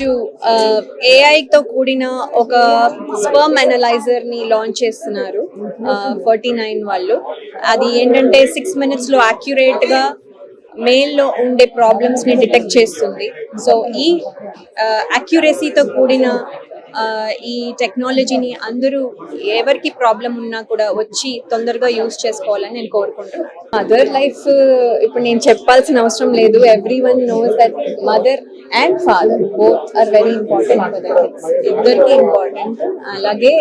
AI uh, తో కూడిన ఒక స్పర్మ్ అనలైజర్ని లాంచ్ చేస్తున్నారు uh, ఫార్టీ నైన్ వాళ్ళు. అది ఏంటంటే సిక్స్ మినిట్స్లో అక్యురేట్గా మెయిల్లో ఉండే ప్రాబ్లమ్స్ని డిటెక్ట్ చేస్తుంది. సో ఈ uh, అక్యురసీతో కూడిన ఈ టెక్నాలజీని అందరూ ఎవరికి ప్రాబ్లం ఉన్నా కూడా వచ్చి తొందరగా యూజ్ చేసుకోవాలని నేను కోరుకుంటాను మదర్ లైఫ్ ఇప్పుడు నేను చెప్పాల్సిన అవసరం లేదు. Everyone knows that mother and father both are very important for kids ఇద్దరికి ఇంపార్టెంట్ అలాగే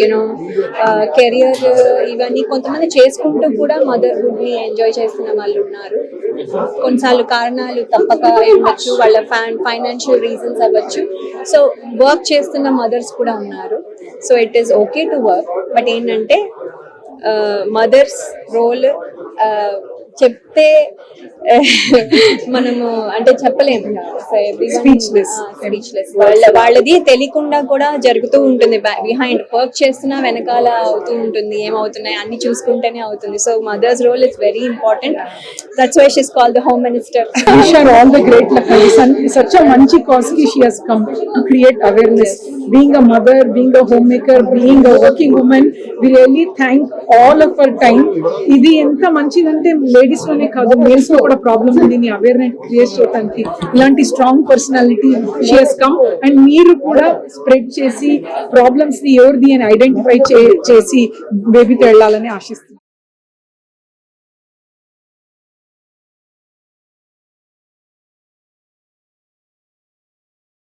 యూనో కెరియర్ ఇవన్నీ కొంతమంది చేసుకుంటూ కూడా మదర్హుడ్ని ఎంజాయ్ చేస్తున్న వాళ్ళు ఉన్నారు. కొన్నిసార్లు కారణాలు తప్పక ఇవ్వచ్చు వాళ్ళ ఫ్యాన్ ఫైనాన్షియల్ రీజన్స్ అవ్వచ్చు. సో వర్క్ చేసి చేస్తున్న మదర్స్ కూడా ఉన్నారు. So it is okay to work but ఏంటంటే uh, మదర్స్ రోల్ చెప్తే మనము అంటే చెప్పలేము. వాళ్ళ వాళ్ళది తెలియకుండా కూడా జరుగుతూ ఉంటుంది. బిహైండ్ వర్క్ చేస్తున్నా వెనకాల అవుతూ ఉంటుంది. ఏమవుతున్నాయి? అన్ని చూసుకుంటేనే అవుతుంది. So mother's role is very important that's why she's call the home minister all the great such మంచి కాస్కి she has come to create awareness being a mother being a home maker being a working women we thank all of our time ఇది ఎంత మంచిదంటే లేడీస్లోనే కాదు మేల్స్లో కూడా problem ఉంది. నీ awareness create చేయడానికి ఇలాంటి strong personality she has come and మీరు కూడా స్ప్రెడ్ చేసి ప్రాబ్లమ్స్ని ఎవరిది అని ఐడెంటిఫై చేసి బేబీతో వెళ్ళాలని ఆశిస్తున్నాను